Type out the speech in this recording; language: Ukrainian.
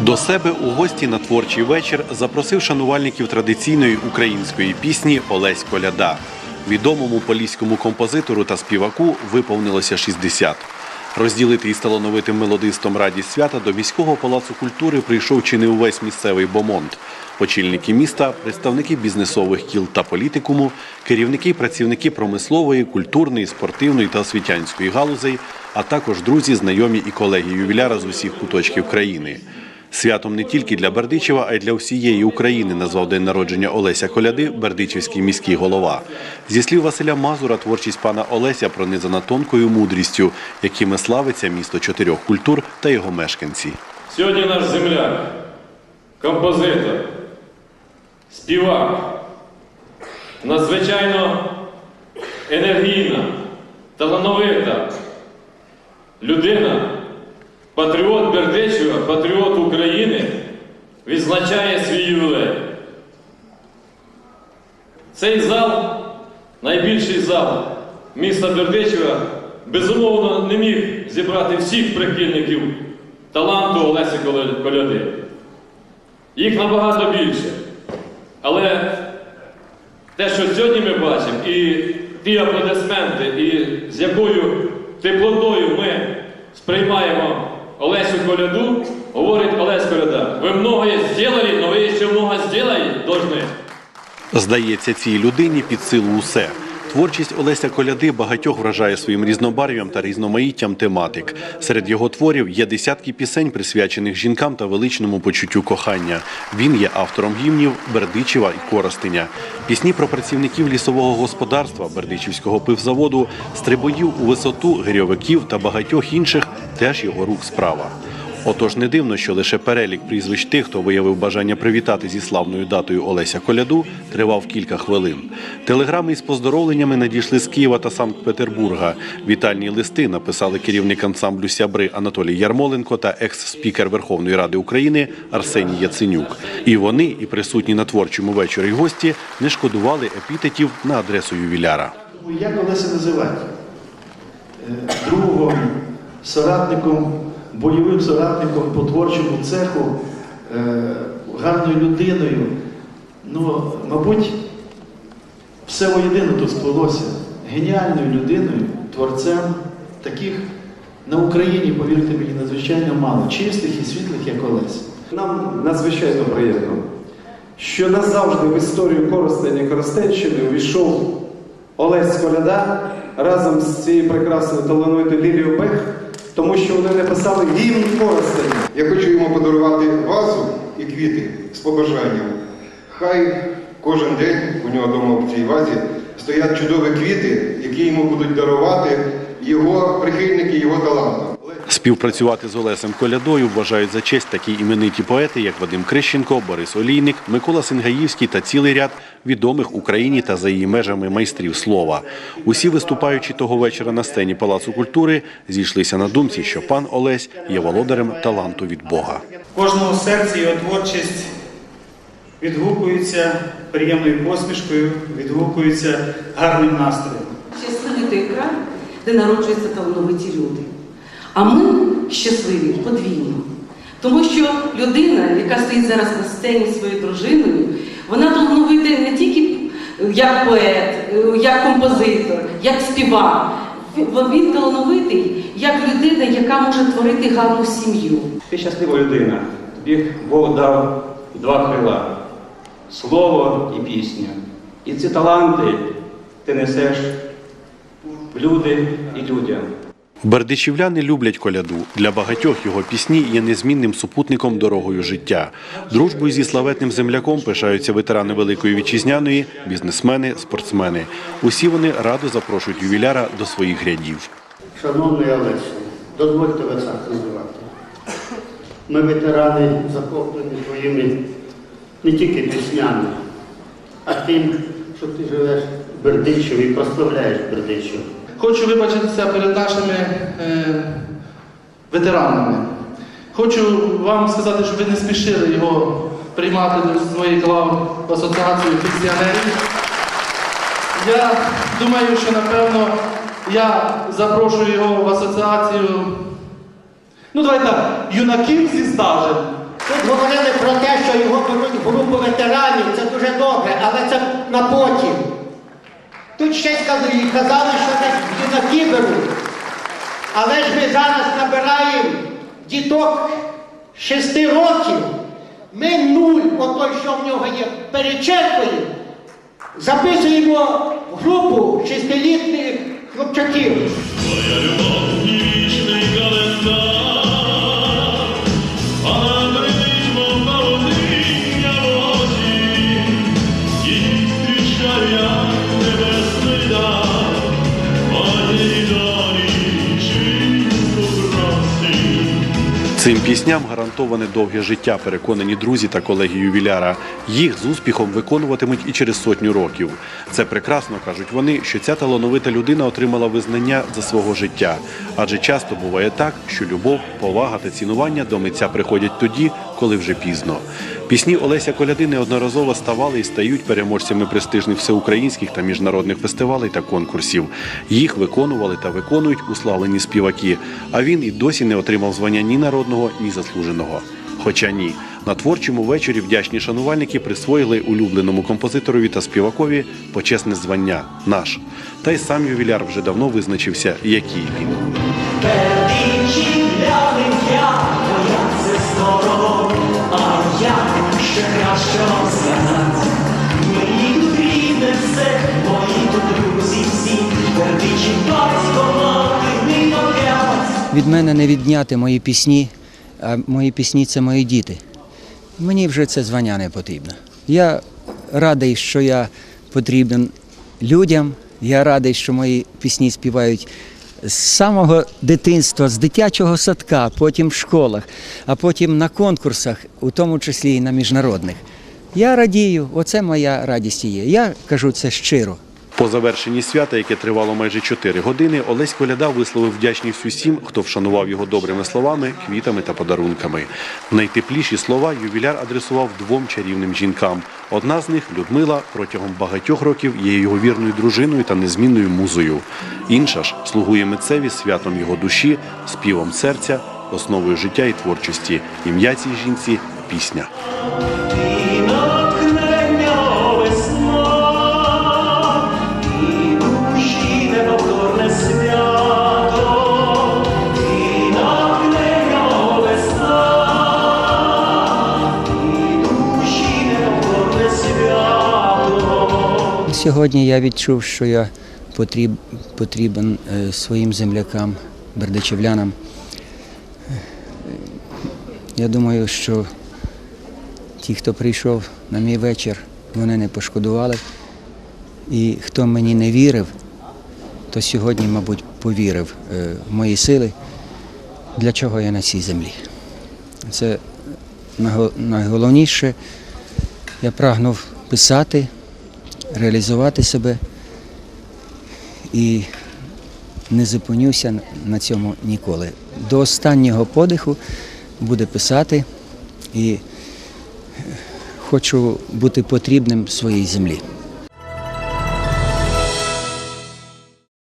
До себе у гості на творчий вечір запросив шанувальників традиційної української пісні Олесь Коляда. Відомому поліському композитору та співаку виповнилося 60. Розділити із талановитим мелодистом радість свята до міського палацу культури прийшов чи не увесь місцевий бомонд. Очільники міста, представники бізнесових кіл та політикуму, керівники і працівники промислової, культурної, спортивної та освітянської галузей, а також друзі, знайомі і колеги ювіляра з усіх куточків країни. Святом не тільки для Бердичева, а й для всієї України назвав день народження Олеся Коляди Бердичівський міський голова. Зі слів Василя Мазура, творчість пана Олеся пронизана тонкою мудрістю, якими славиться місто чотирьох культур та його мешканці. Сьогодні наш земляк, композитор, співак, надзвичайно енергійна, талановита людина, відзначає свій ювілей. Цей зал, найбільший зал міста Бердичева, безумовно не міг зібрати всіх прихильників таланту Олесі Коляди. Їх набагато більше. Але те, що сьогодні ми бачимо, і ті аплодисменти, і з якою теплотою ми сприймаємо Олесю Коляду, говорить Олесь Коляда. Ви многое зробили, але ви ще много зробити должны. Здається, цій людині під силу усе. Творчість Олеся Коляди багатьох вражає своїм різнобарв'ям та різноманіттям тематик. Серед його творів є десятки пісень, присвячених жінкам та величному почуттю кохання. Він є автором гімнів Бердичева і Коростеня. Пісні про працівників лісового господарства, Бердичівського пивзаводу, стрибоїв у висоту, гирьовиків та багатьох інших теж його рук справа. Отож не дивно, що лише перелік прізвищ тих, хто виявив бажання привітати зі славною датою Олеся Коляду, тривав кілька хвилин. Телеграми із поздоровленнями надійшли з Києва та Санкт-Петербурга. Вітальні листи написали керівник ансамблю Сябри Анатолій Ярмоленко та екс-спікер Верховної Ради України Арсеній Яценюк. І вони, і присутні на творчому вечорі гості, не шкодували епітетів на адресу ювіляра. Як Олеся називати? Е, Другом, соратником, бойовим соратником по творчому цеху, е, гарною людиною. Ну, мабуть, все воєдино тут сплелося. Геніальною людиною, творцем таких на Україні, повірте мені, надзвичайно мало, чистих і світлих, як Олесь. Нам надзвичайно приємно, що назавжди в історію Коростеня і Коростенщини увійшов Олесь Коляда разом з цією прекрасною талановитою Лілією Бех, тому що вони написали гімн Коростеня. Я хочу йому подарувати вазу і квіти з побажанням. Хай кожен день у нього вдома в цій вазі стоять чудові квіти, які йому будуть дарувати його прихильники, його таланту. Співпрацювати з Олесем Колядою вважають за честь такі імениті поети, як Вадим Крищенко, Борис Олійник, Микола Сингаївський та цілий ряд відомих Україні та за її межами майстрів слова. Усі виступаючі того вечора на сцені Палацу культури зійшлися на думці, що пан Олесь є володарем таланту від Бога. Кожного серця його творчість відгукується приємною посмішкою, відгукується гарним настроєм. Той край, де народжуються талановиті люди. А ми щасливі подвійно. Тому що людина, яка стоїть зараз на сцені своєю дружиною, вона талановита не тільки як поет, як композитор, як співак. Він- Він талановитий як людина, яка може творити гарну сім'ю. Ти щаслива людина. Тобі Бог дав два крила слово і пісню. І ці таланти ти несеш в люди і людям. Бердичівляни люблять коляду. Для багатьох його пісні є незмінним супутником дорогою життя. Дружбою зі славетним земляком пишаються ветерани Великої Вітчизняної, бізнесмени, спортсмени. Усі вони радо запрошують ювіляра до своїх рядів. Шановний Олесю, дозвольте вас так називати. Ми ветерани захоплені твоїми не тільки піснями, а тим, що ти живеш в Бердичеві і прославляєш Бердичев. Хочу вибачитися перед нашими е, ветеранами. Хочу вам сказати, щоб ви не спішили його приймати до своєї клав в асоціацію пенсіонерів. Я думаю, що напевно я запрошую його в асоціацію. Ну, давай так, юнаків зі стажем. Тут говорили про те, що його беруть в групу ветеранів, це дуже добре, але це на потім. Тут ще казали, що десь юнаки беруть. Але ж ми зараз набираємо діток 6 років. Ми нуль, отой, що в нього є, перечерпуємо. Записуємо в групу шестилітніх хлопчаків. Цим пісням гарантоване довге життя, переконані друзі та колеги ювіляра. Їх з успіхом виконуватимуть і через сотню років. Це прекрасно кажуть вони, що ця талановита людина отримала визнання за свого життя. Адже часто буває так, що любов, повага та цінування до митця приходять тоді, коли вже пізно. Пісні Олеся Коляди неодноразово ставали і стають переможцями престижних всеукраїнських та міжнародних фестивалей та конкурсів. Їх виконували та виконують уславлені співаки. А він і досі не отримав звання ні народного, ні заслуженого. Хоча ні, на творчому вечорі вдячні шанувальники присвоїли улюбленому композиторові та співакові почесне звання наш. Та й сам ювіляр вже давно визначився, який він. Від мене не відняти мої пісні, а мої пісні це мої діти. Мені вже це звання не потрібно. Я радий, що я потрібен людям. Я радий, що мої пісні співають з самого дитинства, з дитячого садка, потім в школах, а потім на конкурсах, у тому числі і на міжнародних. Я радію, оце моя радість є. Я кажу це щиро. По завершенні свята, яке тривало майже 4 години, Олесь Коляда висловив вдячність усім, хто вшанував його добрими словами, квітами та подарунками. Найтепліші слова ювіляр адресував двом чарівним жінкам. Одна з них Людмила протягом багатьох років є його вірною дружиною та незмінною музою. Інша ж слугує митцеві святом його душі, співом серця, основою життя і творчості. Ім'я цій жінці пісня. Сьогодні я відчув, що я потріб, потрібен е, своїм землякам, бердичевлянам. Я думаю, що ті, хто прийшов на мій вечір, вони не пошкодували. І хто мені не вірив, то сьогодні, мабуть, повірив е, в мої сили, для чого я на цій землі. Це найголовніше. Я прагнув писати, реалізувати себе і не зупинюся на цьому ніколи. До останнього подиху буде писати і хочу бути потрібним своїй землі.